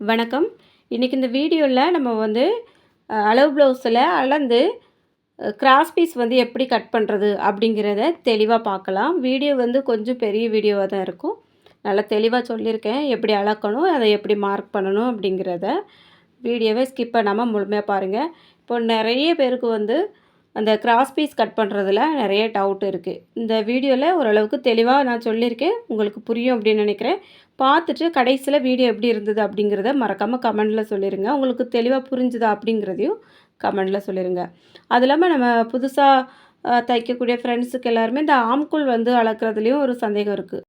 வணக்கம். இன்றைக்கி இந்த வீடியோவில் நம்ம வந்து அளவு ப்ளவுஸில் அளந்து கிராஸ் பீஸ் வந்து எப்படி கட் பண்ணுறது அப்படிங்கிறத தெளிவாக பார்க்கலாம். வீடியோ வந்து கொஞ்சம் பெரிய வீடியோவாக தான் இருக்கும். நல்லா தெளிவாக சொல்லியிருக்கேன். எப்படி அளக்கணும் அதை எப்படி மார்க் பண்ணணும் அப்படிங்கிறத வீடியோவை ஸ்கிப் பண்ணாமல் முழுமையாக பாருங்கள் இப்போ நிறைய பேருக்கு வந்து அந்த கிராஸ் பீஸ் கட் பண்ணுறதுல நிறைய டவுட் இருக்குது இந்த வீடியோவில் ஓரளவுக்கு தெளிவாக நான் சொல்லியிருக்கேன். உங்களுக்கு புரியும் அப்படின்னு நினைக்கிறேன். பார்த்துட்டு கடைசியில் வீடியோ எப்படி இருந்தது அப்படிங்கிறத மறக்காமல் கமெண்டில் சொல்லிடுங்க உங்களுக்கு தெளிவாக புரிஞ்சுதா அப்படிங்கிறதையும் கமெண்டில் சொல்லிடுங்க அது இல்லாமல் நம்ம புதுசாக தைக்கக்கூடிய ஃப்ரெண்ட்ஸுக்கு எல்லாருமே இந்த ஆம்குள் வந்து அளக்கிறதுலேயும் ஒரு சந்தேகம் இருக்குது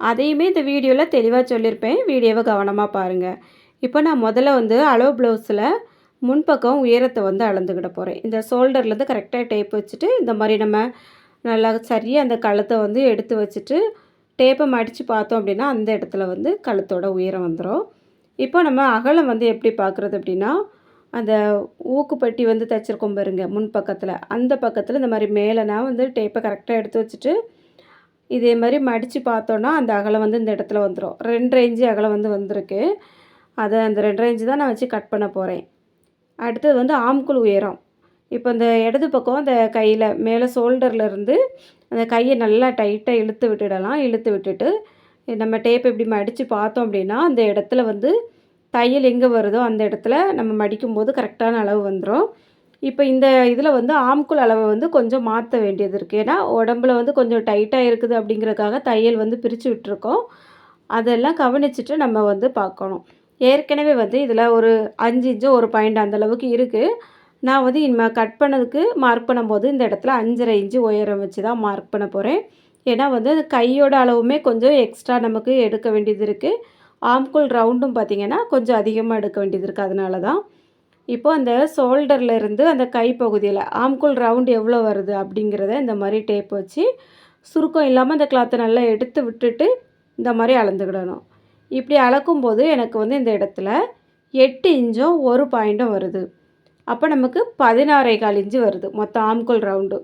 அதையுமே இந்த வீடியோவில் தெளிவாக சொல்லியிருப்பேன் வீடியோவை கவனமாக பாருங்கள் இப்போ நான் முதல்ல வந்து அளவு ப்ளவுஸில் முன்பக்கம் உயரத்தை வந்து அளந்துக்கிட போகிறேன் இந்த ஷோல்டர்லேருந்து கரெக்டாக டேப் வச்சுட்டு இந்த மாதிரி நம்ம நல்லா சரியாக அந்த கழுத்தை வந்து எடுத்து வச்சுட்டு டேப்பை மடித்து பார்த்தோம் அப்படின்னா அந்த இடத்துல வந்து கழுத்தோட உயரம் வந்துடும் இப்போ நம்ம அகலம் வந்து எப்படி பார்க்குறது அப்படின்னா அந்த ஊக்குப்பட்டி வந்து தைச்சிருக்கோம் பாருங்க முன் பக்கத்தில். அந்த பக்கத்தில் இந்த மாதிரி மேலே நான் வந்து டேப்பை கரெக்டாக எடுத்து வச்சுட்டு இதே மாதிரி மடித்து பார்த்தோன்னா அந்த அகலம் வந்து இந்த இடத்துல வந்துடும் ரெண்டு இன்ச்சு அகலம் வந்து வந்திருக்கு. அதை அந்த ரெண்டு இன்ச்சு தான் நான் வச்சு கட் பண்ண போகிறேன் அடுத்தது வந்து ஆம்குள் உயரம். இப்போ இந்த இடது பக்கம் அந்த கையில் மேலே ஷோல்டர்லேருந்து அந்த கையை நல்லா டைட்டாக இழுத்து விட்டுடலாம். இழுத்து விட்டுட்டு நம்ம டேப் இப்படி மடித்து பார்த்தோம் அப்படின்னா அந்த இடத்துல வந்து தையல் எங்கே வருதோ அந்த இடத்துல நம்ம மடிக்கும் போது கரெக்டான அளவு வந்துடும் இப்போ இந்த இதில் வந்து ஆம்குள் அளவை வந்து கொஞ்சம் மாற்ற வேண்டியது இருக்குது ஏன்னா உடம்புல வந்து கொஞ்சம் டைட்டாக இருக்குது அப்படிங்கிறதுக்காக தையல் வந்து பிரித்து விட்டுருக்கோம். அதெல்லாம் கவனிச்சுட்டு நம்ம வந்து பார்க்கணும். ஏற்கனவே வந்து இதில் ஒரு அஞ்சு இன்ச்சு ஒரு பாயிண்ட் அந்தளவுக்கு இருக்குது நான் வந்து இனிமேல் கட் பண்ணதுக்கு மார்க் பண்ணும்போது இந்த இடத்துல அஞ்சரை இன்ச்சு உயரம் வச்சு தான் மார்க் பண்ண போகிறேன் ஏன்னா வந்து அது கையோட அளவுமே கொஞ்சம் எக்ஸ்ட்ரா நமக்கு எடுக்க வேண்டியது இருக்குது ஆம்குள் ரவுண்டும் பார்த்திங்கன்னா கொஞ்சம் அதிகமாக எடுக்க வேண்டியது இருக்குது அதனால தான். இப்போ அந்த ஷோல்டரில் இருந்து அந்த கை பகுதியில் ஆம்குள் ரவுண்ட் எவ்வளோ வருது அப்படிங்கிறத இந்த மாதிரி டேப் வச்சு சுருக்கம் இல்லாமல் அந்த கிளாத்தை நல்லா எடுத்து விட்டுட்டு இந்த மாதிரி அளந்துக்கிடணும். இப்படி அளக்கும்போது எனக்கு வந்து இந்த இடத்துல எட்டு இன்ச்சும் ஒரு பாயிண்ட்டும் வருது. அப்போ நமக்கு பதினாறே கால் இன்ச்சு வருது. மொத்தம் ஆம்குள் ரவுண்டு.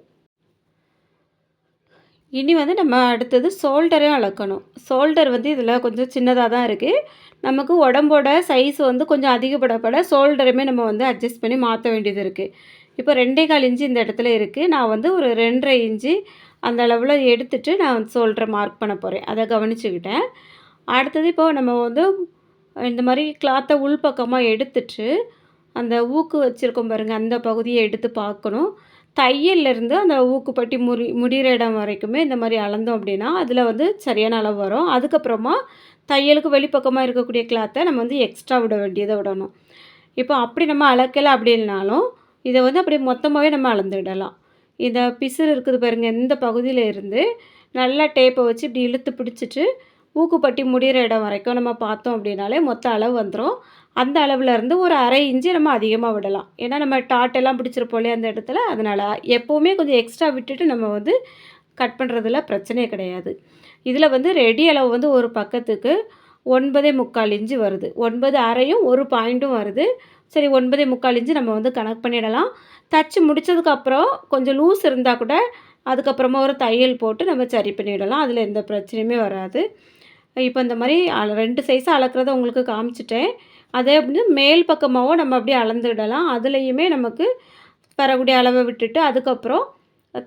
இனி வந்து நம்ம அடுத்தது ஷோல்டரையும் அளக்கணும். ஷோல்டர் வந்து இதில் கொஞ்சம் சின்னதாக தான் இருக்குது நமக்கு உடம்போட சைஸ் வந்து கொஞ்சம் அதிகப்படப்பட ஷோல்டருமே நம்ம வந்து அட்ஜஸ்ட் பண்ணி மாற்ற வேண்டியது இருக்குது இப்போ ரெண்டே கால் இன்ச்சு இந்த இடத்துல இருக்குது நான் வந்து ஒரு ரெண்டரை இன்ச்சு அந்த அளவில் எடுத்துகிட்டு நான் ஷோல்டரை மார்க் பண்ண போகிறேன் அதை கவனிச்சுக்கிட்டேன். அடுத்தது இப்போ நம்ம வந்து இந்த மாதிரி கிளாத்தை உள்பக்கமாக எடுத்துட்டு அந்த ஊக்கு வச்சுருக்கோம் பாருங்கள் அந்த பகுதியை எடுத்து பார்க்கணும். தையல்லேருந்து அந்த ஊக்குப்பட்டி முறி முடிகிற இடம் வரைக்குமே இந்த மாதிரி அளந்தோம் அப்படின்னா அதில் வந்து சரியான அளவு வரும். அதுக்கப்புறமா தையலுக்கு வெளிப்பக்கமாக இருக்கக்கூடிய கிளாத்தை நம்ம வந்து எக்ஸ்ட்ரா விட வேண்டியதை விடணும். இப்போ அப்படி நம்ம அளக்கலை அப்படின்னாலும் இதை வந்து அப்படியே மொத்தமாகவே நம்ம அளந்துடலாம். இந்த பிசிறு இருக்குது பாருங்கள் இந்த பகுதியில் இருந்து நல்லா டேப்பை வச்சு இப்படி இழுத்து பிடிச்சிட்டு ஊக்குப்பட்டி முடிகிற இடம் வரைக்கும் நம்ம பார்த்தோம் அப்படின்னாலே மொத்த அளவு வந்துடும் அந்த அளவில் இருந்து ஒரு அரை இன்ச்சு நம்ம அதிகமாக விடலாம். ஏன்னா நம்ம டாட் எல்லாம் பிடிச்சிருப்போம் இல்லையா அந்த இடத்துல? அதனால் எப்போவுமே கொஞ்சம் எக்ஸ்ட்ரா விட்டுட்டு நம்ம வந்து கட் பண்ணுறதுல பிரச்சனையே கிடையாது. இதில் வந்து ரெடி அளவு வந்து ஒரு பக்கத்துக்கு ஒன்பதே முக்கால் இன்ச்சு வருது. ஒன்பது அரையும் ஒரு பாயிண்ட்டும் வருது. சரி ஒன்பதே முக்கால் இன்ச்சு நம்ம வந்து கணக்கு பண்ணிடலாம். தச்சு முடித்ததுக்கப்புறம் கொஞ்சம் லூஸ் இருந்தால் கூட அதுக்கப்புறமா ஒரு தையல் போட்டு நம்ம சரி பண்ணிவிடலாம் அதில் எந்த பிரச்சனையுமே வராது. இப்போ இந்த மாதிரி ரெண்டு சைஸாக அளக்கிறத உங்களுக்கு காமிச்சிட்டேன். அதே வந்து மேல் பக்கமாகவும் நம்ம அப்படியே அளந்துடலாம். அதுலேயுமே நமக்கு வரக்கூடிய அளவை விட்டுட்டு அதுக்கப்புறம்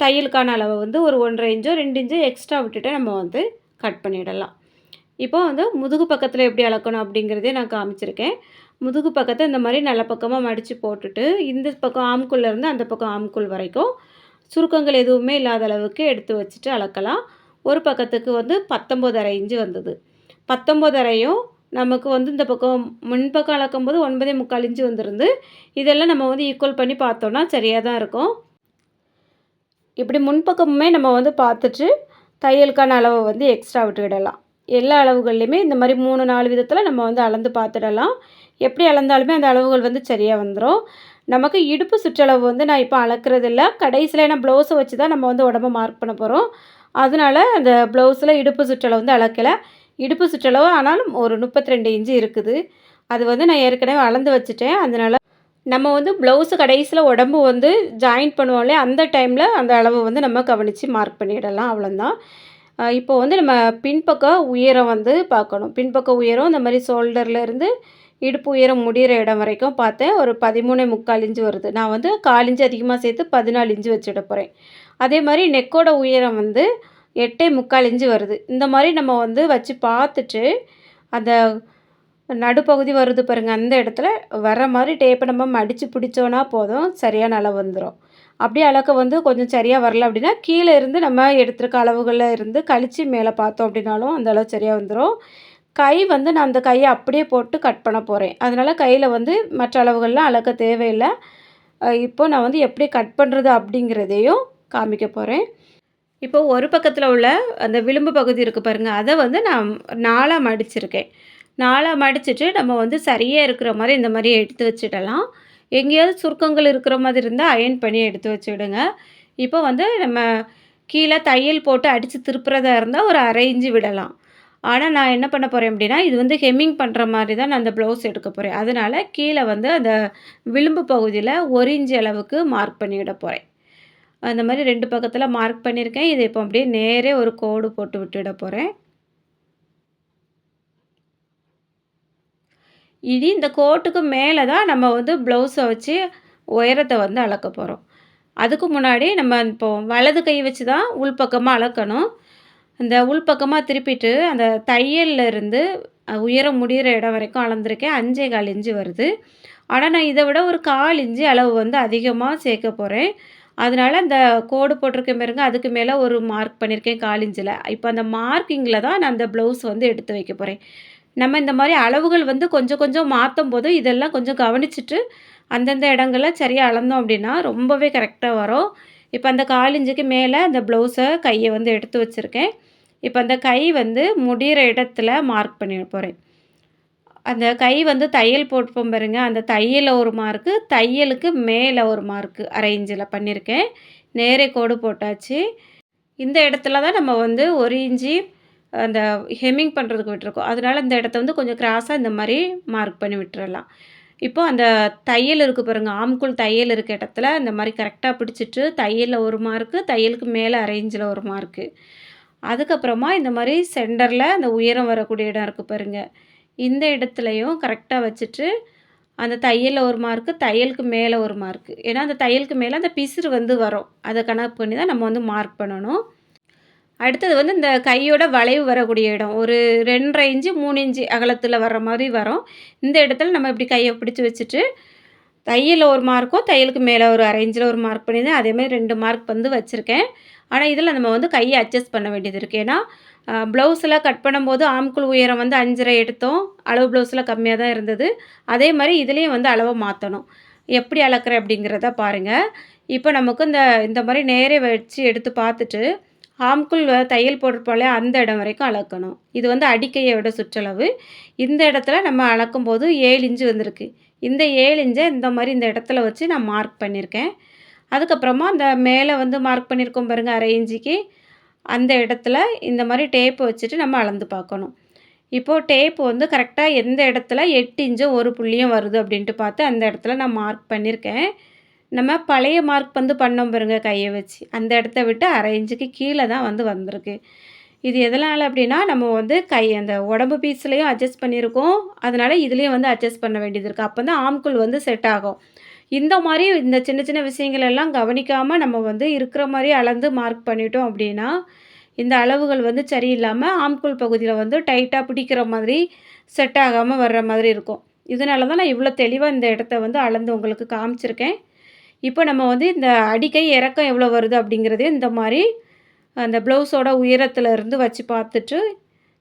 தையலுக்கான அளவை வந்து ஒரு ஒன்றரை இன்ச்சோ ரெண்டு இன்ச்சோ எக்ஸ்ட்ரா விட்டுட்டு நம்ம வந்து கட் பண்ணிடலாம். இப்போ வந்து முதுகு பக்கத்தில் எப்படி அளக்கணும் அப்படிங்கிறதே நான் காமிச்சிருக்கேன். முதுகு பக்கத்தை இந்த மாதிரி நல்ல பக்கமாக மடித்து போட்டுட்டு இந்த பக்கம் ஆம்குள்ளேருந்து அந்த பக்கம் ஆம்குள் வரைக்கும் சுருக்கங்கள் எதுவுமே இல்லாத அளவுக்கு எடுத்து வச்சுட்டு அளக்கலாம். ஒரு பக்கத்துக்கு வந்து பத்தொம்போதரை இன்ச்சு வந்தது. பத்தொம்போதரையும் நமக்கு வந்து இந்த பக்கம் முன்பக்கம் அளக்கும்போது ஒன்பதே முக்கால் இன்ச்சு வந்துருந்து இதெல்லாம் நம்ம வந்து ஈக்குவல் பண்ணி பார்த்தோன்னா சரியாக தான் இருக்கும். இப்படி முன்பக்கமுமே நம்ம வந்து பார்த்துட்டு தையலுக்கான அளவை வந்து எக்ஸ்ட்ரா விட்டுக்கிடலாம். எல்லா அளவுகள்லையுமே இந்த மாதிரி மூணு நாலு விதத்தில் நம்ம வந்து அளந்து பார்த்துடலாம். எப்படி அளந்தாலுமே அந்த அளவுகள் வந்து சரியாக வந்துடும் நமக்கு இடுப்பு சுற்றளவு வந்து நான் இப்போ அளக்குறதில்ல. கடைசியில் ஏன்னா ப்ளவுஸை வச்சு தான் நம்ம வந்து உடம்பை மார்க் பண்ண போகிறோம் அதனால அந்த ப்ளவுஸில் இடுப்பு சுற்றளவு வந்து அளக்கலை. இடுப்பு சுற்றளவு ஆனாலும் ஒரு முப்பத்தி ரெண்டு இன்ச்சு இருக்குது. அது வந்து நான் ஏற்கனவே அளந்து வச்சுட்டேன். அதனால் நம்ம வந்து ப்ளவுஸு கடைசியில் உடம்பு வந்து ஜாயின் பண்ணுவோம் இல்லையா அந்த டைமில் அந்த அளவு வந்து நம்ம கவனித்து மார்க் பண்ணிடலாம். அவ்வளோதான் இப்போ வந்து நம்ம பின்பக்கம் உயரம் வந்து பார்க்கணும். பின்பக்க உயரம் இந்த மாதிரி ஷோல்டர்லேருந்து இடுப்பு உயரம் முடிகிற இடம் வரைக்கும் பார்த்தேன். ஒரு பதிமூணு முக்கால் இஞ்சு வருது. நான் வந்து கால் இன்ச்சு அதிகமாக சேர்த்து பதினாலு இஞ்சு வச்சுட போகிறேன் அதே மாதிரி நெக்கோட உயரம் வந்து எட்டே முக்கால் இன்ச்சு வருது. இந்த மாதிரி நம்ம வந்து வச்சு பார்த்துட்டு அந்த நடுப்பகுதி வருது பாருங்கள் அந்த இடத்துல வர மாதிரி டேப்பை நம்ம மடித்து பிடிச்சோன்னா போதும் சரியான அளவு வந்துடும் அப்படியே அளக்க வந்து கொஞ்சம் சரியாக வரல அப்படின்னா கீழே இருந்து நம்ம எடுத்துருக்க அளவுகளில் இருந்து கழித்து மேலே பார்த்தோம் அப்படின்னாலும் அந்த அளவு சரியாக வந்துடும் கை வந்து நான் அந்த கையை அப்படியே போட்டு கட் பண்ண போகிறேன் அதனால் கையில் வந்து மற்ற அளவுகள்லாம் அளக்க தேவையில்லை. இப்போ நான் வந்து எப்படி கட் பண்ணுறது அப்படிங்கிறதையும் காமிக்க போகிறேன் இப்போ ஒரு பக்கத்தில் உள்ள அந்த விளிம்பு பகுதி இருக்குது பாருங்கள் அதை வந்து நான் நாலாக மடிச்சிருக்கேன். நாலாக மடிச்சுட்டு நம்ம வந்து சரியாக இருக்கிற மாதிரி இந்த மாதிரி எடுத்து வச்சிடலாம். எங்கேயாவது சுருக்கங்கள் இருக்கிற மாதிரி இருந்தால் அயன் பண்ணி எடுத்து வச்சுடுங்க. இப்போ வந்து நம்ம கீழே தையல் போட்டு அடித்து திருப்புறதா இருந்தால் ஒரு அரைஞ்சு விடலாம். ஆனால் நான் என்ன பண்ண போகிறேன் அப்படின்னா இது வந்து ஹெம்மிங் பண்ணுற மாதிரி தான் நான் அந்த ப்ளவுஸ் எடுக்க போகிறேன் அதனால் கீழே வந்து அந்த விளிம்பு பகுதியில் ஒரு இன்ச்சு அளவுக்கு மார்க் பண்ணிவிட போகிறேன் அந்த மாதிரி ரெண்டு பக்கத்தில் மார்க் பண்ணியிருக்கேன் இதை இப்போ அப்படியே நேரே ஒரு கோடு போட்டு விட்டுட போகிறேன் இது இந்த கோட்டுக்கு மேலே தான் நம்ம வந்து ப்ளவுஸை வச்சு உயரத்தை வந்து அளக்க போகிறோம் அதுக்கு முன்னாடி நம்ம இப்போ வலது கை வச்சு தான் உள்பக்கமாக அளக்கணும். அந்த உள்பக்கமாக திருப்பிட்டு அந்த தையல்ல இருந்து உயரம் முடிகிற இடம் வரைக்கும் அளந்துருக்கேன். அஞ்சே கால் இஞ்சி வருது. ஆனால் நான் இதை விட ஒரு கால் இஞ்சி அளவு வந்து அதிகமாக சேர்க்க போகிறேன் அதனால் அந்த கோடு போட்டிருக்கேன் பாருங்க அதுக்கு மேலே ஒரு மார்க் பண்ணியிருக்கேன் காலிஞ்சில். இப்போ அந்த மார்க்கிங்கில் தான் நான் அந்த ப்ளவுஸ் வந்து எடுத்து வைக்க போகிறேன் நம்ம இந்த மாதிரி அளவுகள் வந்து கொஞ்சம் கொஞ்சம் மாற்றும் போது இதெல்லாம் கொஞ்சம் கவனிச்சுட்டு அந்தந்த இடங்களில் சரியாக அளந்தோம் அப்படின்னா ரொம்பவே கரெக்டாக வரும். இப்போ அந்த காலிஞ்சுக்கு மேலே அந்த ப்ளவுஸை கையை வந்து எடுத்து வச்சுருக்கேன். இப்போ அந்த கை வந்து முடிகிற இடத்துல மார்க் பண்ணி போகிறேன் அந்த கை வந்து தையல் போட்டுப்போம் பாருங்க அந்த தையலில் ஒரு மார்க்கு தையலுக்கு மேலே ஒரு மார்க்கு அரேஞ்சில் பண்ணியிருக்கேன் நேரே கோடு போட்டாச்சு. இந்த இடத்துல தான் நம்ம வந்து ஒரு இஞ்சி அந்த ஹெம்மிங் பண்ணுறதுக்கு விட்டுருக்கோம். அதனால் இந்த இடத்த வந்து கொஞ்சம் கிராஸாக இந்த மாதிரி மார்க் பண்ணி விட்டுறலாம். இப்போ அந்த தையல் இருக்குது பாருங்கள் ஆம்குள் தையல் இருக்க இடத்துல இந்த மாதிரி கரெக்டாக பிடிச்சிட்டு தையலில் ஒரு மார்க்கு தையலுக்கு மேலே அரேஞ்சில் ஒரு மார்க்கு அதுக்கப்புறமா இந்த மாதிரி சென்டரில் அந்த உயரம் வரக்கூடிய இடம் இருக்குது பாருங்கள் இந்த இடத்துலையும் கரெக்டாக வச்சுட்டு அந்த தையலில் ஒரு மார்க்கு தையலுக்கு மேலே ஒரு மார்க்கு ஏன்னா அந்த தையலுக்கு மேலே அந்த பிசுறு வந்து வரும். அதை கணக்கு பண்ணி தான் நம்ம வந்து மார்க் பண்ணணும். அடுத்தது வந்து இந்த கையோட வளைவு வரக்கூடிய இடம். ஒரு ரெண்டரை இன்ச்சு மூணு இன்ச்சு அகலத்தில் வர்ற மாதிரி வரும். இந்த இடத்துல நம்ம இப்படி கையை பிடிச்சி வச்சுட்டு தையலில் ஒரு மார்க்கும் தையலுக்கு மேலே ஒரு அரை இன்ச்சில் ஒரு மார்க் பண்ணியிருந்தேன் அதேமாதிரி ரெண்டு மார்க் வந்து வச்சுருக்கேன். ஆனால் இதில் நம்ம வந்து கையை அட்ஜஸ்ட் பண்ண வேண்டியது இருக்குது ஏன்னா ப்ளவுஸில் கட் பண்ணும்போது ஆம்குள் உயரம் வந்து அஞ்சரை எடுத்தோம். அளவு ப்ளவுஸில் கம்மியாக தான் இருந்தது. அதே மாதிரி இதுலேயும் வந்து அளவை மாற்றணும் எப்படி அளக்குறேன் அப்படிங்கிறத பாருங்கள் இப்போ நமக்கு இந்த இந்த மாதிரி நேரே வச்சு எடுத்து பார்த்துட்டு ஆம்குள் தையல் போட்டிருப்போம்ல அந்த இடம் வரைக்கும் அளக்கணும். இது வந்து அடிக்கையோட சுற்றளவு. இந்த இடத்துல நம்ம அளக்கும் போது ஏழு இன்ச்சு வந்திருக்கு. இந்த ஏழு இன்ச்சை இந்த மாதிரி இந்த இடத்துல வச்சு நான் மார்க் பண்ணியிருக்கேன். அதுக்கப்புறமா அந்த மேலே வந்து மார்க் பண்ணியிருக்கோம் பாருங்கள் அரை இஞ்சிக்கு அந்த இடத்துல இந்த மாதிரி டேப்பு வச்சுட்டு நம்ம அளந்து பார்க்கணும். இப்போது டேப்பு வந்து கரெக்டாக எந்த இடத்துல எட்டு இன்ச்சும் ஒரு புள்ளியும் வருது அப்படின்ட்டு பார்த்து அந்த இடத்துல நான் மார்க் பண்ணியிருக்கேன். நம்ம பழைய மார்க் வந்து பண்ணோம் பாருங்க கையை வச்சு. அந்த இடத்த விட்டு அரை இன்ச்சுக்கு கீழே தான் வந்து வந்திருக்கு. இது எதனால் அப்படின்னா நம்ம வந்து கை அந்த உடம்பு பீஸ்லேயும் அட்ஜஸ்ட் பண்ணியிருக்கோம். அதனால் இதுலேயும் வந்து அட்ஜஸ்ட் பண்ண வேண்டியது இருக்குது அப்போ தான் ஆம்குள் வந்து செட் ஆகும். இந்த மாதிரி இந்த சின்ன சின்ன விஷயங்கள் எல்லாம் கவனிக்காமல் நம்ம வந்து இருக்கிற மாதிரி அளந்து மார்க் பண்ணிட்டோம் அப்படின்னா இந்த அளவுகள் வந்து சரியில்லாமல் ஆம்குள் பகுதியில் வந்து டைட்டாக பிடிக்கிற மாதிரி செட் ஆகாமல் வர்ற மாதிரி இருக்கும். இதனால தான் நான் இவ்வளோ தெளிவாக இந்த இடத்த வந்து அளந்து உங்களுக்கு காமிச்சிருக்கேன். இப்போ நம்ம வந்து இந்த அடிக்கை இறக்கம் எவ்வளோ வருது அப்படிங்கிறதையும் இந்த மாதிரி அந்த ப்ளவுஸோட உயரத்தில் இருந்து வச்சு பார்த்துட்டு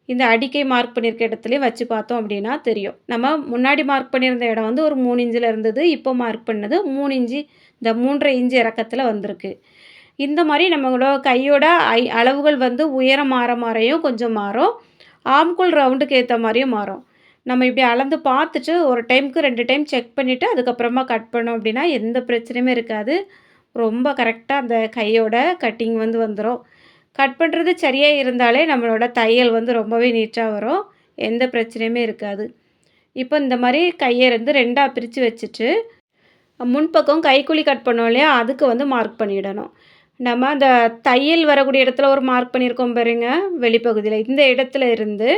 இந்த அடிக்கை மார்க் பண்ணியிருக்க இடத்துலையும் வச்சு பார்த்தோம் அப்படின்னா தெரியும். நம்ம முன்னாடி மார்க் பண்ணியிருந்த இடம் வந்து ஒரு மூணு இன்ச்சில் இருந்தது இப்போ மார்க் பண்ணது மூணு இன்ச்சு இந்த மூன்றரை இன்ச்சு இறக்கத்தில் வந்திருக்கு. இந்த மாதிரி நம்மளோட கையோட ஐ அளவுகள் வந்து உயரம் மாற மாறையும் கொஞ்சம் மாறும். ஆம்குள் ரவுண்டுக்கு ஏற்ற மாதிரியும் மாறும். நம்ம இப்படி அளந்து பார்த்துட்டு ஒரு டைமுக்கு ரெண்டு டைம் செக் பண்ணிவிட்டு அதுக்கப்புறமா கட் பண்ணோம் அப்படின்னா எந்த பிரச்சனையுமே இருக்காது. ரொம்ப கரெக்டாக அந்த கையோட கட்டிங் வந்து வந்துடும் கட் பண்ணுறது சரியாக இருந்தாலே நம்மளோட தையல் வந்து ரொம்பவே நீட்டாக வரும். எந்த பிரச்சனையுமே இருக்காது. இப்போ இந்த மாதிரி கையை வந்து ரெண்டாக பிரித்து வச்சுட்டு முன்பக்கம் கைக்குழி கட் பண்ணோம் இல்லையா? அதுக்கு வந்து மார்க் பண்ணிடணும். நம்ம அந்த தையல் வரக்கூடிய இடத்துல ஒரு மார்க் பண்ணியிருக்கோம் பாருங்க வெளிப்பகுதியில். இந்த இடத்துல இருந்து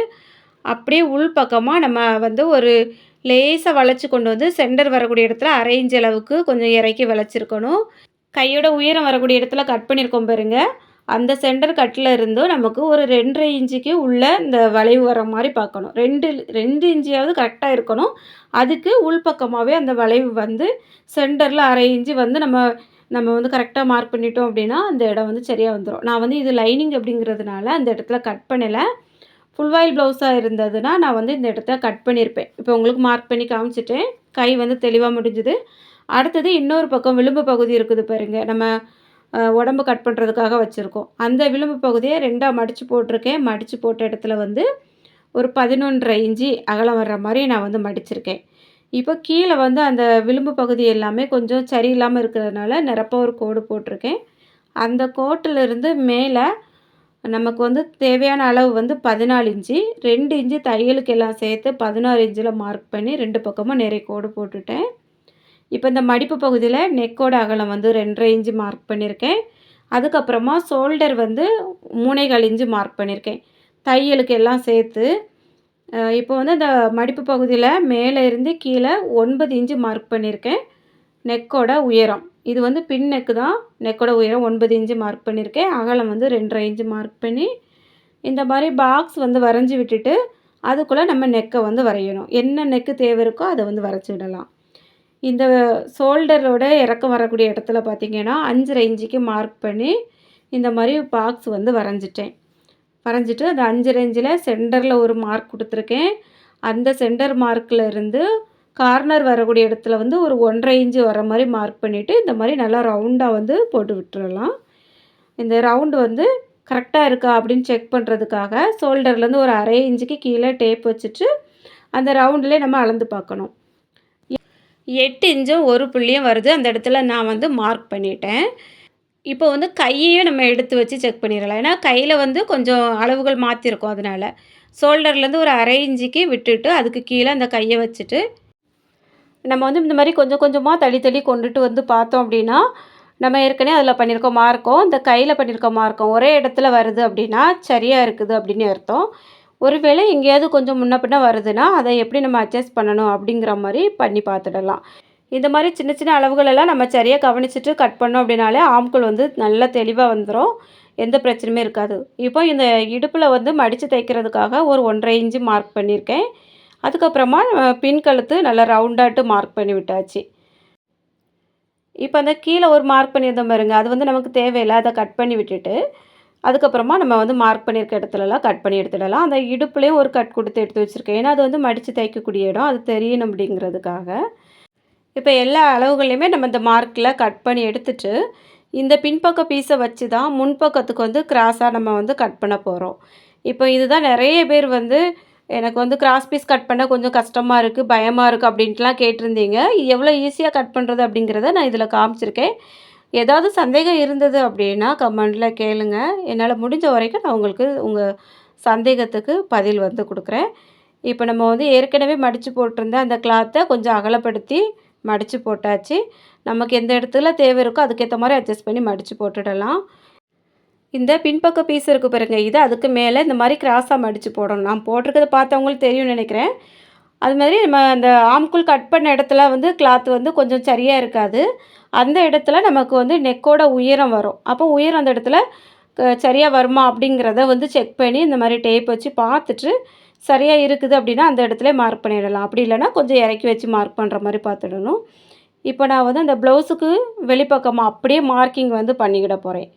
அப்படியே உள் பக்கமாக நம்ம வந்து ஒரு லேசாக வளைச்சி கொண்டு வந்து சென்டர் வரக்கூடிய இடத்துல அரைஞ்ச அளவுக்கு கொஞ்சம் இறக்கி வளைச்சிருக்கணும். கையோட உயரம் வரக்கூடிய இடத்துல கட் பண்ணியிருக்கோம் பாருங்கள் அந்த சென்டர் கட்டில் இருந்தும் நமக்கு ஒரு ரெண்டரை இன்ச்சுக்கு உள்ளே இந்த வளைவு வர மாதிரி பார்க்கணும். ரெண்டு ரெண்டு இன்ச்சியாவது கரெக்டாக இருக்கணும். அதுக்கு உள்பக்கமாகவே அந்த வளைவு வந்து சென்டரில் அரை இன்ச்சு வந்து நம்ம நம்ம வந்து கரெக்டாக மார்க் பண்ணிட்டோம் அப்படின்னா அந்த இடம் வந்து சரியாக வந்துடும் நான் வந்து இது லைனிங் அப்படிங்கிறதுனால அந்த இடத்துல கட் பண்ணலை. ஃபுல் வாயில் ப்ளவுஸாக இருந்ததுன்னா நான் வந்து இந்த இடத்துல கட் பண்ணியிருப்பேன் இப்போ உங்களுக்கு மார்க் பண்ணி காமிச்சிட்டேன். கை வந்து தெளிவாக முடிஞ்சுது. அடுத்தது இன்னொரு பக்கம் விளிம்பு பகுதி இருக்குது பாருங்கள் நம்ம உடம்பு கட் பண்ணுறதுக்காக வச்சுருக்கோம். அந்த விளிம்பு பகுதியை ரெண்டாக மடித்து போட்டிருக்கேன். மடித்து போட்ட இடத்துல வந்து ஒரு பதினொன்றரை இஞ்சி அகலம் வர்ற மாதிரி நான் வந்து மடிச்சிருக்கேன். இப்போ கீழே வந்து அந்த விளிம்பு பகுதி எல்லாமே கொஞ்சம் சரியில்லாமல் இருக்கிறதுனால நிரப்ப ஒரு கோடு போட்டிருக்கேன். அந்த கோட்டிலிருந்து மேலே நமக்கு வந்து தேவையான அளவு வந்து பதினாலு இன்ச்சு ரெண்டு இன்ச்சு தையலுக்கு எல்லாம் சேர்த்து பதினாறு இன்ச்சில் மார்க் பண்ணி ரெண்டு பக்கமும் நிறைய கோடு போட்டுட்டேன். இப்போ இந்த மடிப்பு பகுதியில் நெக்கோட அகலம் வந்து ரெண்டரை இன்ச்சு மார்க் பண்ணியிருக்கேன். அதுக்கப்புறமா ஷோல்டர் வந்து மூனைகள் இன்ச்சு மார்க் பண்ணியிருக்கேன். தையலுக்கு எல்லாம் சேர்த்து இப்போ வந்து அந்த மடிப்பு பகுதியில் மேலே இருந்து கீழே ஒன்பது இன்ச்சு மார்க் பண்ணியிருக்கேன் நெக்கோட உயரம். இது வந்து பின் நெக்கு தான். நெக்கோட உயரம் ஒன்பது இன்ச்சு மார்க் பண்ணியிருக்கேன். அகலம் வந்து ரெண்டரை இன்ச்சு மார்க் பண்ணி இந்த மாதிரி பாக்ஸ் வந்து வரைஞ்சி விட்டுட்டு அதுக்குள்ளே நம்ம நெக்கை வந்து வரையணும். என்ன நெக்கு தேவை இருக்கோ அதை வந்து வரைச்சி விடலாம். இந்த ஷோல்டரோட இறக்கம் வரக்கூடிய இடத்துல பார்த்திங்கன்னா அஞ்சரை இன்ச்சுக்கு மார்க் பண்ணி இந்த மாதிரி பாக்ஸ் வந்து வரைஞ்சிட்டேன். வரைஞ்சிட்டு அந்த அஞ்சு ரேஞ்சில் சென்டரில் ஒரு மார்க் கொடுத்துருக்கேன். அந்த சென்டர் மார்க்கில் இருந்து கார்னர் வரக்கூடிய இடத்துல வந்து ஒரு ஒன்றரை இன்ச்சு வர மாதிரி மார்க் பண்ணிவிட்டு இந்த மாதிரி நல்லா ரவுண்டாக வந்து போட்டு விட்டுறலாம். இந்த ரவுண்டு வந்து கரெக்டாக இருக்கா அப்படின்னு செக் பண்ணுறதுக்காக ஷோல்டர்லேருந்து ஒரு அரை இன்ச்சுக்கு கீழே டேப் வச்சுட்டு அந்த ரவுண்ட்லேயே நம்ம அளந்து பார்க்கணும். எட்டு இன்ச்சும் ஒரு புள்ளியும் வருது. அந்த இடத்துல நான் வந்து மார்க் பண்ணிட்டேன். இப்போ வந்து கையையும் நம்ம எடுத்து வச்சு செக் பண்ணிடலாம். ஏன்னா கையில் வந்து கொஞ்சம் அளவுகள் மாற்றிருக்கோம் அதனால். ஷோல்டர்லேருந்து ஒரு அரை இஞ்சிக்கு விட்டுட்டு அதுக்கு கீழே அந்த கையை வச்சுட்டு நம்ம வந்து இந்த மாதிரி கொஞ்சம் கொஞ்சமாக தள்ளி தள்ளி கொண்டுட்டு வந்து பார்த்தோம் அப்படின்னா நம்ம ஏற்கனவே அதில் பண்ணியிருக்கோம் மார்க்கும் இந்த கையில் பண்ணியிருக்க மார்க்கும் ஒரே இடத்துல வருது அப்படின்னா சரியாக இருக்குது அப்படின்னு அர்த்தம். ஒருவேளை எங்கேயாவது கொஞ்சம் முன்ன பின்ன வருதுன்னா அதை எப்படி நம்ம அட்ஜஸ்ட் பண்ணணும் அப்படிங்கிற மாதிரி பண்ணி பார்த்துடலாம். இந்த மாதிரி சின்ன சின்ன அளவுகளெல்லாம் நம்ம சரியாக கவனிச்சுட்டு கட் பண்ணோம் அப்படின்னாலே ஆம்குள் வந்து நல்லா தெளிவாக வந்துடும் எந்த பிரச்சனையுமே இருக்காது. இப்போ இந்த இடுப்பில் வந்து மடித்து தைக்கிறதுக்காக ஒரு ஒன்றரை இன்ச்சு மார்க் பண்ணியிருக்கேன். அதுக்கப்புறமா பின் கழுத்து நல்லா ரவுண்டாட்டு மார்க் பண்ணி விட்டாச்சு. இப்போ அந்த கீழே ஒரு மார்க் பண்ணியிருந்தோம் பாருங்க. அது வந்து நமக்கு தேவையில்லை. அதை கட் பண்ணி விட்டுட்டு அதுக்கப்புறமா நம்ம வந்து மார்க் பண்ணியிருக்க இடத்துலலாம் கட் பண்ணி எடுத்துடலாம். அந்த இடுப்புலேயும் ஒரு கட் கொடுத்து எடுத்து வச்சுருக்கேன். ஏன்னா அது வந்து மடித்து தைக்கக்கூடிய இடம். அது தெரியணும் அப்படிங்கிறதுக்காக. இப்போ எல்லா அளவுகளையுமே நம்ம இந்த மார்க்கில் கட் பண்ணி எடுத்துட்டு இந்த பின்பக்க பீஸை வச்சு தான் முன்பக்கத்துக்கு வந்து கிராஸாக நம்ம வந்து கட் பண்ண போகிறோம் இப்போ இதுதான் நிறைய பேர் வந்து எனக்கு வந்து கிராஸ் பீஸ் கட் பண்ண கொஞ்சம் கஷ்டமாக இருக்குது பயமாக இருக்குது அப்படின்ட்டுலாம் கேட்டிருந்தீங்க. எவ்வளோ ஈஸியாக கட் பண்ணுறது அப்படிங்கிறத நான் இதில் காமிச்சிருக்கேன். ஏதாவது சந்தேகம் இருந்தது அப்படின்னா கமெண்டில் கேளுங்க. என்னால் முடிஞ்ச வரைக்கும் நான் உங்களுக்கு உங்கள் சந்தேகத்துக்கு பதில் வந்து கொடுக்குறேன். இப்போ நம்ம வந்து ஏற்கனவே மடித்து போட்டிருந்த அந்த கிளாத்தை கொஞ்சம் அகலப்படுத்தி மடித்து போட்டாச்சு. நமக்கு எந்த இடத்துல தேவை இருக்கோ அதுக்கேற்ற மாதிரி அட்ஜஸ்ட் பண்ணி மடித்து போட்டுடலாம். இந்த பின்பக்க பீஸ் இருக்குது பாருங்க. இது அதுக்கு மேலே இந்த மாதிரி கிராஸாக மடித்து போடணும். நான் போட்டிருக்கிறத பார்த்தவங்களுக்கு தெரியும்னு நினைக்கிறேன். அது மாதிரி நம்ம அந்த ஆம்குள் கட் பண்ண இடத்துல வந்து கிளாத் வந்து கொஞ்சம் சரியாக இருக்காது. அந்த இடத்துல நமக்கு வந்து நெக்கோட உயரம் வரும். அப்போ உயரம் அந்த இடத்துல சரியாக வருமா அப்படிங்கிறத வந்து செக் பண்ணி இந்த மாதிரி டேப் வச்சு பார்த்துட்டு சரியாக இருக்குது அப்படின்னா அந்த இடத்துல மார்க் பண்ணிடலாம். அப்படி இல்லைனா கொஞ்சம் இறக்கி வச்சு மார்க் பண்ணுற மாதிரி பார்த்துடணும். இப்போ நான் வந்து அந்த ப்ளவுஸுக்கு வெளிப்பக்கமாக அப்படியே மார்க்கிங் வந்து பண்ணிக்கிட போகிறேன்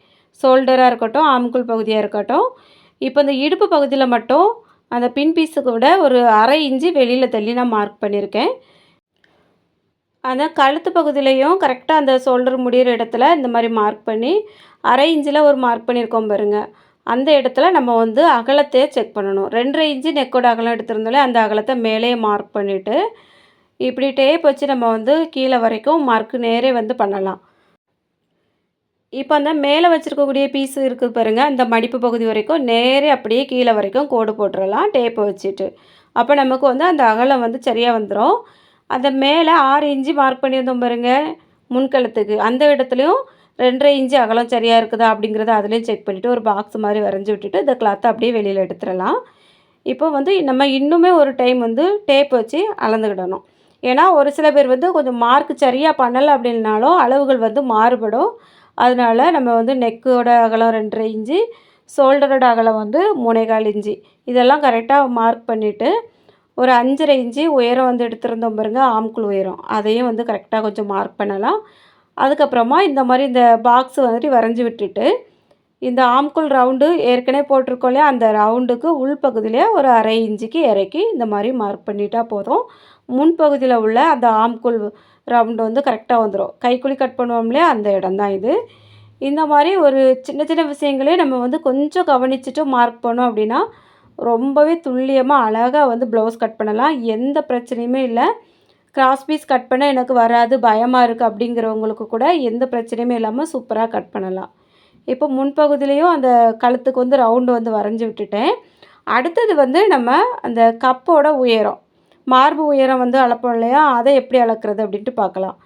ஷோல்டராக இருக்கட்டும் ஆம்குள் பகுதியாக இருக்கட்டும். இப்போ இந்த இடுப்பு பகுதியில் மட்டும் அந்த பின் பீஸு கூட ஒரு அரை இன்ச்சு வெளியில் தள்ளி நான் மார்க் பண்ணியிருக்கேன். அந்த கழுத்து பகுதியிலையும் கரெக்டாக அந்த ஷோல்டர் முடிகிற இடத்துல இந்த மாதிரி மார்க் பண்ணி அரை இன்ச்சில் ஒரு மார்க் பண்ணியிருக்கோம் பாருங்கள் அந்த இடத்துல நம்ம வந்து அகலத்தையே செக் பண்ணணும். ரெண்டரை இன்ச்சு நெக்கோட அகலம் எடுத்திருந்தாலே அந்த அகலத்தை மேலேயே மார்க் பண்ணிவிட்டு இப்படி டேப் வச்சு நம்ம வந்து கீழே வரைக்கும் மார்க்கு நேரே வந்து பண்ணலாம். இப்போ அந்த மேலே வச்சுருக்கக்கூடிய பீஸு இருக்குது பாருங்கள் அந்த மடிப்பு பகுதி வரைக்கும் நேரே அப்படியே கீழே வரைக்கும் கோடு போட்டுடலாம் டேப்பை வச்சுட்டு. அப்போ நமக்கு வந்து அந்த அகலம் வந்து சரியாக வந்துடும் அந்த மேலே ஆறு இன்ச்சு மார்க் பண்ணியிருந்தோம் பாருங்கள் முன்கழுத்துக்கு அந்த இடத்துலையும் ரெண்டரை இன்ச்சு அகலம் சரியாக இருக்குதா அப்படிங்கிறத அதுலேயும் செக் பண்ணிவிட்டு ஒரு பாக்ஸ் மாதிரி வரைஞ்சி விட்டுட்டு இந்த கிளாத்தை அப்படியே வெளியில் எடுத்துடலாம். இப்போ வந்து நம்ம இன்னுமே ஒரு டைம் வந்து டேப் வச்சு அளந்துக்கிடணும். ஏன்னா ஒரு சில பேர் வந்து கொஞ்சம் மார்க் சரியாக பண்ணலை அப்படின்னாலும் அளவுகள் வந்து மாறுபடும். அதனால நம்ம வந்து நெக்கோட அகலம் ரெண்டரை இன்ச்சு ஷோல்டரோட அகலம் வந்து மூணேகால் இன்ச்சு. இதெல்லாம் கரெக்டாக மார்க் பண்ணிவிட்டு ஒரு அஞ்சரை இன்ச்சு உயரம் வந்து எடுத்திருந்தோம் பாருங்க ஆம்குள் உயரம். அதையும் வந்து கரெக்டாக கொஞ்சம் மார்க் பண்ணலாம். அதுக்கப்புறமா இந்த மாதிரி இந்த பாக்ஸ் வந்துட்டு வரைஞ்சி விட்டுட்டு இந்த ஆம்குள் ரவுண்டு ஏற்கனவே போட்டிருக்கோம் இல்லையா அந்த ரவுண்டுக்கு உள்பகுதியிலே ஒரு அரை இன்ச்சுக்கு இறக்கி இந்த மாதிரி மார்க் பண்ணிட்டா போதும். முன்பகுதியில் உள்ள அந்த ஆம்குள் ரவுண்டு வந்து கரெக்டாக வந்துடும் கைக்குழி கட் பண்ணுவோம்லே அந்த இடம் தான் இது. இந்த மாதிரி ஒரு சின்ன சின்ன விஷயங்களே நம்ம வந்து கொஞ்சம் கவனிச்சுட்டு மார்க் பண்ணோம் அப்படின்னா ரொம்பவே துல்லியமாக அழகாக வந்து ப்ளவுஸ் கட் பண்ணலாம். எந்த பிரச்சனையுமே இல்லை. கிராஸ் பீஸ் கட் பண்ண எனக்கு வராது பயமாக இருக்குது அப்படிங்கிறவங்களுக்கு கூட எந்த பிரச்சனையுமே இல்லாமல் சூப்பராக கட் பண்ணலாம். இப்போ முன்பகுதியிலையும் அந்த கழுத்துக்கு வந்து ரவுண்டு வந்து வரைஞ்சி விட்டுட்டேன். அடுத்தது வந்து நம்ம அந்த கப்போட உயரம். மார்பு உயரம் வந்து அளப்போம் இல்லையா? அதை எப்படி அளக்கிறது அப்படின்ட்டு பார்க்கலாம்.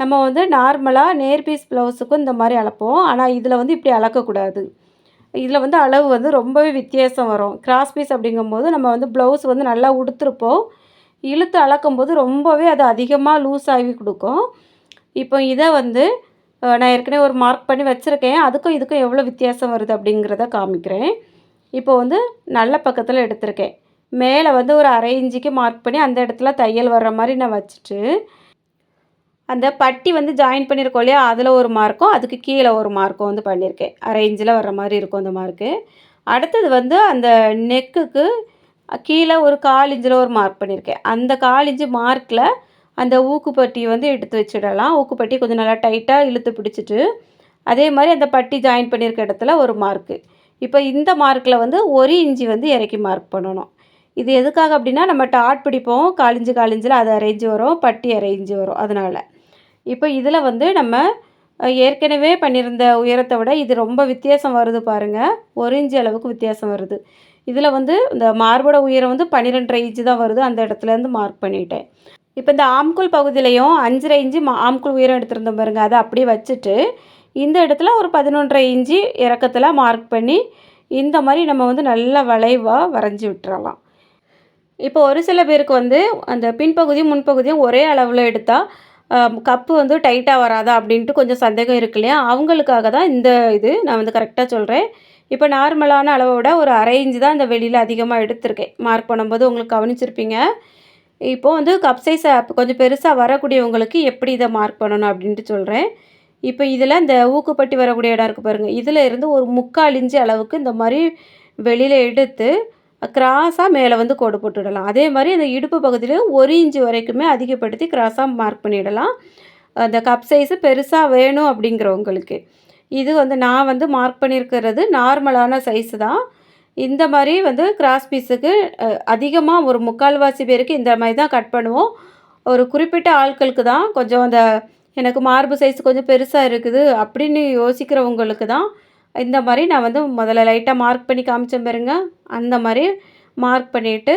நம்ம வந்து நார்மலாக நேர் பீஸ் ப்ளவுஸுக்கும் இந்த மாதிரி அளப்போம். ஆனால் இதில் வந்து இப்படி அளக்கக்கூடாது. இதில் வந்து அளவு வந்து ரொம்பவே வித்தியாசம் வரும். கிராஸ் பீஸ் அப்படிங்கும்போது நம்ம வந்து ப்ளவுஸ் வந்து நல்லா உடுத்துருப்போம். இழுத்து அளக்கும்போது ரொம்பவே அது அதிகமாக லூஸ் ஆகி கொடுக்கும். இப்போ இதை வந்து நான் ஏற்கனவே ஒரு மார்க் பண்ணி வச்சுருக்கேன். அதுக்கும் இதுக்கும் எவ்வளோ வித்தியாசம் வருது அப்படிங்கிறத காமிக்கிறேன். இப்போ வந்து நல்ல பக்கத்தில் எடுத்திருக்கேன். மேலே வந்து ஒரு அரை இஞ்சிக்கு மார்க் பண்ணி அந்த இடத்துல தையல் வர்ற மாதிரி நான் வச்சுட்டு அந்த பட்டி வந்து ஜாயின் பண்ணியிருக்கோம் இல்லையா அதில் ஒரு மார்க்கும் அதுக்கு கீழே ஒரு மார்க்கும் வந்து பண்ணியிருக்கேன். அரை இஞ்சில் வர்ற மாதிரி இருக்கும் அந்த மார்க்கு அடுத்தது வந்து அந்த நெக்குக்கு கீழே ஒரு கால் இஞ்சில் ஒரு மார்க் பண்ணியிருக்கேன். அந்த கால் இஞ்சி மார்க்கில் அந்த ஊக்குப்பட்டி வந்து எடுத்து வச்சிடலாம். ஊக்குப்பட்டி கொஞ்சம் நல்லா டைட்டாக இழுத்து பிடிச்சிட்டு அதே மாதிரி அந்த பட்டி ஜாயின் பண்ணியிருக்க இடத்துல ஒரு மார்க்கு இப்போ இந்த மார்க்கில் வந்து ஒரு இஞ்சி வந்து இறக்கி மார்க் பண்ணணும். இது எதுக்காக அப்படின்னா நம்ம டாட் பிடிப்போம் காலிஞ்சு காலிஞ்சில் அது அரைஞ்சு வரும் பட்டி அரேஞ்சு வரும். அதனால் இப்போ இதில் வந்து நம்ம ஏற்கனவே பண்ணியிருந்த உயரத்தை விட இது ரொம்ப வித்தியாசம் வருது பாருங்கள் ஒரு இன்ச்சு அளவுக்கு வித்தியாசம் வருது. இதில் வந்து இந்த மார்போட உயரம் வந்து பன்னிரெண்டரை இன்ச்சு தான் வருது. அந்த இடத்துலேருந்து மார்க் பண்ணிட்டேன். இப்போ இந்த ஆம்குள் பகுதியிலையும் அஞ்சரை இன்ச்சு மா ஆம்குள் உயரம் எடுத்திருந்தோம் பாருங்கள் அதை அப்படியே வச்சுட்டு இந்த இடத்துல ஒரு பதினொன்றரை இன்ச்சு இறக்கத்தில் மார்க் பண்ணி இந்த மாதிரி நம்ம வந்து நல்ல வளைவாக வரைஞ்சி விட்டுறலாம். இப்போ ஒரு சில பேருக்கு வந்து அந்த பின்பகுதியும் முன்பகுதியும் ஒரே அளவில் எடுத்தால் கப்பு வந்து டைட்டாக வராதா அப்படின்ட்டு கொஞ்சம் சந்தேகம் இருக்கு இல்லையா? அவங்களுக்காக தான் இந்த இது நான் வந்து கரெக்டாக சொல்கிறேன் இப்போ நார்மலான அளவை விட ஒரு அரை இன்ச்சு தான் இந்த வெளியில் அதிகமாக எடுத்திருக்கேன். மார்க் பண்ணும்போது உங்களுக்கு கவனிச்சிருப்பீங்க. இப்போது வந்து கப் சைஸ் கொஞ்சம் பெருசாக வரக்கூடியவங்களுக்கு எப்படி இதை மார்க் பண்ணணும் அப்படின்ட்டு சொல்கிறேன் இப்போ இதில் இந்த ஊக்குப்பட்டி வரக்கூடிய இடம் இருக்குது பாருங்கள் இதில் இருந்து ஒரு முக்கால் இன்ச்சு அளவுக்கு இந்த மாதிரி வெளியில் எடுத்து கிராஸாக மேலே வந்து கோடு போட்டுவிடலாம் அதே மாதிரி அந்த இடுப்பு பகுதியில் ஒரு இன்ச்சு வரைக்குமே அதிகப்படுத்தி கிராஸாக மார்க் பண்ணிடலாம். அந்த கப் சைஸு பெருசாக வேணும் அப்படிங்கிறவங்களுக்கு. இது வந்து நான் வந்து மார்க் பண்ணியிருக்கிறது நார்மலான சைஸு தான். இந்த மாதிரி வந்து கிராஸ் பீஸுக்கு அதிகமாக ஒரு முக்கால்வாசி பேருக்கு இந்த மாதிரி தான் கட் பண்ணுவோம். ஒரு குறிப்பிட்ட ஆட்களுக்கு தான் கொஞ்சம் அந்த எனக்கு மார்பு சைஸ் கொஞ்சம் பெருசாக இருக்குது அப்படின்னு யோசிக்கிறவங்களுக்கு தான் இந்த மாதிரி நான் வந்து முதல்ல லைட்டாக மார்க் பண்ணி காமிச்சேன் பாருங்க. அந்த மாதிரி மார்க் பண்ணிவிட்டு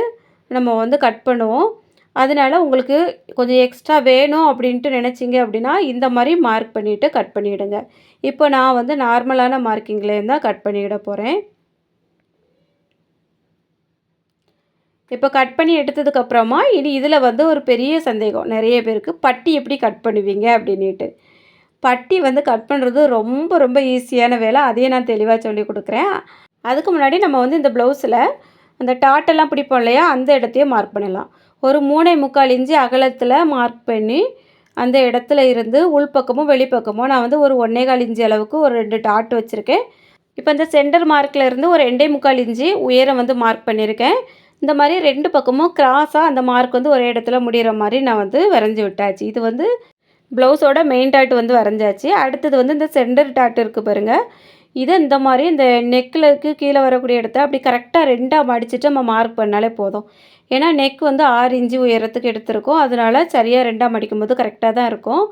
நம்ம வந்து கட் பண்ணுவோம். அதனால உங்களுக்கு கொஞ்சம் எக்ஸ்ட்ரா வேணும் அப்படின்ட்டு நினச்சிங்க அப்படின்னா இந்த மாதிரி மார்க் பண்ணிவிட்டு கட் பண்ணிவிடுங்க இப்போ நான் வந்து நார்மலான மார்க்கிங்லேருந்து தான் கட் பண்ணிவிட போகிறேன் இப்போ கட் பண்ணி எடுத்ததுக்கப்புறமா இனி இதில் வந்து ஒரு பெரிய சந்தேகம். நிறைய பேருக்கு பட்டி எப்படி கட் பண்ணுவீங்க அப்படின்ட்டு பட்டி வந்து கட் பண்ணுறது ரொம்ப ரொம்ப ஈஸியான வேலை. அதையும் நான் தெளிவாக சொல்லி கொடுக்குறேன். அதுக்கு முன்னாடி நம்ம வந்து இந்த ப்ளவுஸில் அந்த டாட்டெல்லாம் பிடிப்போம் இல்லையா? அந்த இடத்தையும் மார்க் பண்ணலாம். ஒரு மூணை முக்கால் இன்ச்சு அகலத்தில் மார்க் பண்ணி அந்த இடத்துல இருந்து உள்பக்கமும் வெளிப்பக்கமும் நான் வந்து ஒரு ஒன்றே கால் இன்ச்சு அளவுக்கு ஒரு ரெண்டு டாட் வச்சுருக்கேன். இப்போ இந்த சென்டர் மார்க்கில் இருந்து ஒரு ரெண்டே முக்கால் இன்ச்சு உயரம் வந்து மார்க் பண்ணியிருக்கேன் இந்த மாதிரி ரெண்டு பக்கமும் கிராஸாக அந்த மார்க் வந்து ஒரே இடத்துல முடிகிற மாதிரி நான் வந்து வரைஞ்சி விட்டாச்சு. இது வந்து ப்ளவுஸோட மெயின் டாட் வந்து வரைஞ்சாச்சு. அடுத்தது வந்து இந்த சென்டர் டாட் இருக்குது பாருங்கள் இதை இந்த மாதிரி இந்த நெக்கிலருக்கு கீழே வரக்கூடிய இடத்த அப்படி கரெக்டாக ரெண்டாக மடிச்சுட்டு நம்ம மார்க் பண்ணாலே போதும். ஏன்னா நெக் வந்து ஆறு இன்ச்சு உயரத்துக்கு எடுத்திருக்கோம். அதனால சரியாக ரெண்டாக மடிக்கும்போது கரெக்டாக தான் இருக்கும்.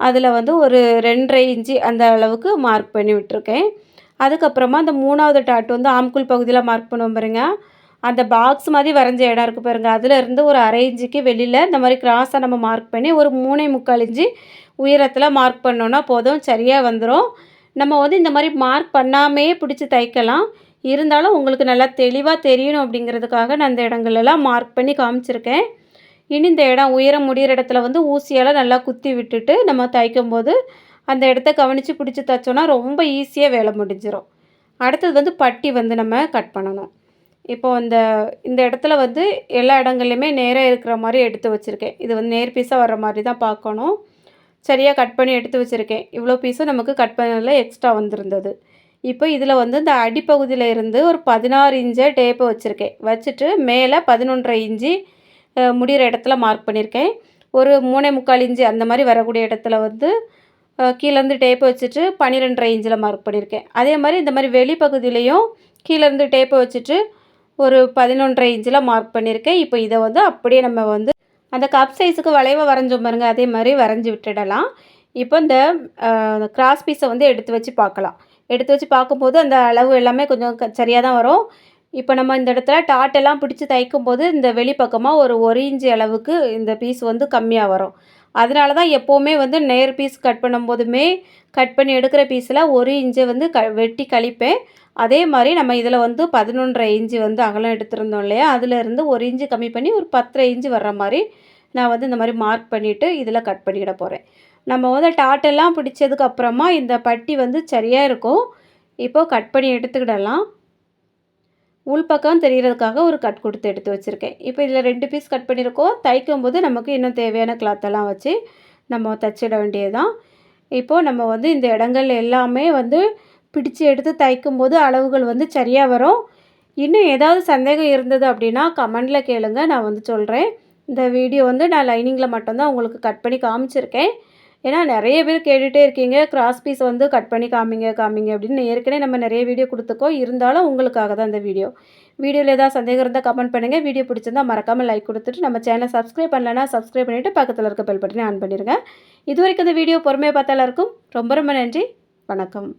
அதில் வந்து ஒரு ரெண்டரை இன்ச்சு அந்த அளவுக்கு மார்க் பண்ணி விட்டுருக்கேன். அதுக்கப்புறமா அந்த மூணாவது டாட் வந்து ஆம்குள் பகுதியில் மார்க் பண்ணுவோம் பாருங்கள் அந்த பாக்ஸ் மாதிரி வரைஞ்ச இடம் இருக்குது பாருங்க. அதில் இருந்து ஒரு அரை இஞ்சிக்கு வெளியில் இந்த மாதிரி கிராஸாக நம்ம மார்க் பண்ணி ஒரு மூணை முக்கால் இஞ்சி உயரத்தில் மார்க் பண்ணோன்னா போதும் சரியாக வந்துடும் நம்ம வந்து இந்த மாதிரி மார்க் பண்ணாமையே பிடிச்சி தைக்கலாம். இருந்தாலும் உங்களுக்கு நல்லா தெளிவாக தெரியணும் அப்படிங்கிறதுக்காக நான் இந்த இடங்களெல்லாம் மார்க் பண்ணி காமிச்சிருக்கேன். இனி இந்த இடம் உயரம் முடிகிற இடத்துல வந்து ஊசியால் நல்லா குத்தி விட்டுட்டு நம்ம தைக்கும் போது அந்த இடத்த கவனித்து பிடிச்சி தைச்சோன்னா ரொம்ப ஈஸியாக வேலை முடிஞ்சிடும் அடுத்தது வந்து பட்டி வந்து நம்ம கட் பண்ணணும். இப்போ இந்த இந்த இடத்துல வந்து எல்லா இடங்கள்லையுமே நேராக இருக்கிற மாதிரி எடுத்து வச்சுருக்கேன். இது வந்து நேர் பீஸாக வர்ற மாதிரி தான் பார்க்கணும். சரியாக கட் பண்ணி எடுத்து வச்சுருக்கேன். இவ்வளோ பீஸும் நமக்கு கட் பண்ணதில் எக்ஸ்ட்ரா வந்திருந்தது. இப்போ இதில் வந்து இந்த அடிப்பகுதியில் இருந்து ஒரு பதினாறு இன்ச்சை டேப்பை வச்சுருக்கேன். வச்சுட்டு மேலே பதினொன்றரை இன்ச்சு முடிகிற இடத்துல மார்க் பண்ணியிருக்கேன் ஒரு மூணே முக்கால் இன்ச்சு அந்த மாதிரி வரக்கூடிய இடத்துல வந்து கீழேருந்து டேப்பை வச்சுட்டு பன்னிரெண்டரை இன்ச்சில் மார்க் பண்ணியிருக்கேன் அதே மாதிரி இந்த மாதிரி வெளிப்பகுதியிலையும் கீழேருந்து டேப்பை வச்சுட்டு ஒரு பதினொன்றரை இன்ச்சில் மார்க் பண்ணியிருக்கேன். இப்போ இதை வந்து அப்படியே நம்ம வந்து அந்த கப் சைஸுக்கு வளைவை வரைஞ்சோம் பாருங்க. அதே மாதிரி வரைஞ்சி விட்டுடலாம். இப்போ இந்த கிராஸ் பீஸை வந்து எடுத்து வச்சு பார்க்கலாம். எடுத்து வச்சு பார்க்கும்போது அந்த அளவு எல்லாமே கொஞ்சம் க சரியாக தான் வரும். இப்போ நம்ம இந்த இடத்துல டாட்டெல்லாம் பிடிச்சி தைக்கும் போது இந்த வெளிப்பக்கமாக ஒரு ஒரு இன்ச்சு அளவுக்கு இந்த பீஸ் வந்து கம்மியாக வரும். அதனால தான் எப்போவுமே வந்து நேர் பீஸ் கட் பண்ணும்போதுமே கட் பண்ணி எடுக்கிற பீஸில் ஒரு இன்ச்சை வந்து க வெட்டி கழிப்பேன். அதே மாதிரி நம்ம இதில் வந்து பதினொன்றரை இன்ச்சு வந்து அகலம் எடுத்திருந்தோம் இல்லையா? அதிலேருந்து ஒரு இன்ச்சு கம்மி பண்ணி ஒரு பத்தரை இன்ச்சு வர்ற மாதிரி நான் வந்து இந்த மாதிரி மார்க் பண்ணிவிட்டு இதில் கட் பண்ணிக்கிட போகிறேன் நம்ம வந்து டாட்டெல்லாம் பிடிச்சதுக்கப்புறமா இந்த பட்டி வந்து சரியாக இருக்கும். இப்போது கட் பண்ணி எடுத்துக்கிடலாம். உள்பக்கம் தெரிகிறதுக்காக ஒரு கட் கொடுத்து எடுத்து வச்சுருக்கேன். இப்போ இதில் ரெண்டு பீஸ் கட் பண்ணியிருக்கோம் தைக்கும் போது நமக்கு இன்னும் தேவையான கிளாத்தெல்லாம் வச்சு நம்ம தைச்சிட வேண்டியது தான் இப்போது நம்ம வந்து இந்த இடங்கள் எல்லாமே வந்து பிடிச்சு எடுத்து தைக்கும்போது அளவுகள் வந்து சரியாக வரும். இன்னும் ஏதாவது சந்தேகம் இருந்தது அப்படின்னா கமெண்டில் கேளுங்க. நான் வந்து சொல்கிறேன் இந்த வீடியோ வந்து நான் லைனிங்கில் மட்டும்தான் உங்களுக்கு கட் பண்ணி காமிச்சிருக்கேன். ஏன்னா நிறைய பேர் கேட்டுகிட்டே இருக்கீங்க. கிராஸ் பீஸ் வந்து கட் பண்ணி காமிங்க காமிங்க அப்படின்னு ஏற்கனவே நம்ம நிறைய வீடியோ கொடுத்துக்கோம் இருந்தாலும் உங்களுக்காக தான் இந்த வீடியோ. வீடியோவில் ஏதாவது சந்தேகம் இருந்தால் கமெண்ட் பண்ணுங்கள் வீடியோ பிடிச்சிருந்தால் மறக்காமல் லைக் கொடுத்துட்டு நம்ம சேனலை சப்ஸ்கிரைப் பண்ணலன்னா சப்ஸ்கிரைப் பண்ணிவிட்டு பக்கத்தில் இருக்க பெல் பட்டனே ஆன் பண்ணிடுங்க இது வரைக்கும் இந்த வீடியோ பொறுமையாக பார்த்தாலும் இருக்கும் ரொம்ப ரொம்ப நன்றி. வணக்கம்.